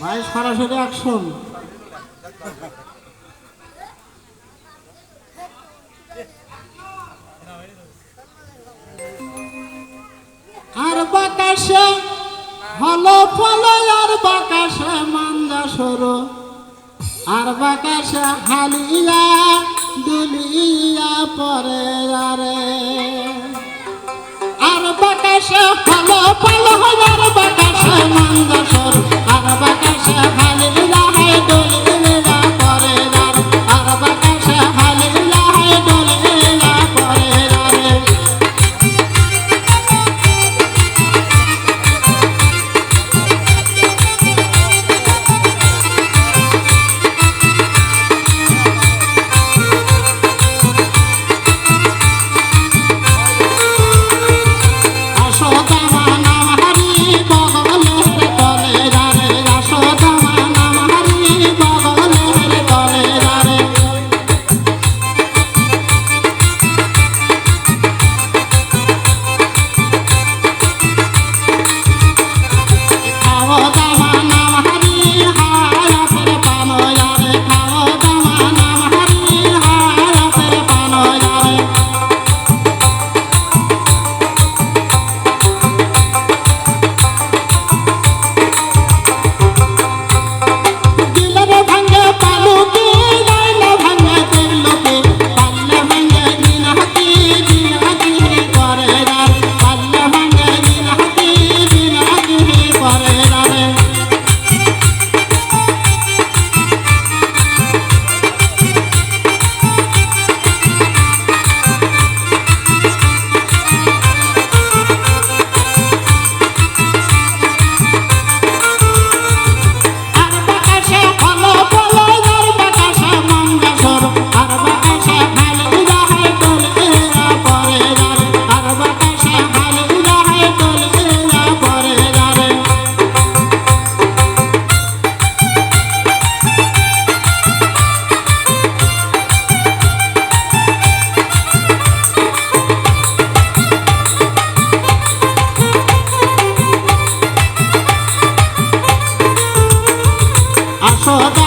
ভাই সরাসরি অ্যাকশন। আর বাতাসে হলো ফলো, আর বাতাসে মান্দা সরো। আর বাতাসে হালিয়া দুলিয়া পরে রে আর বাতাসে হলো ফলো, আর corazón.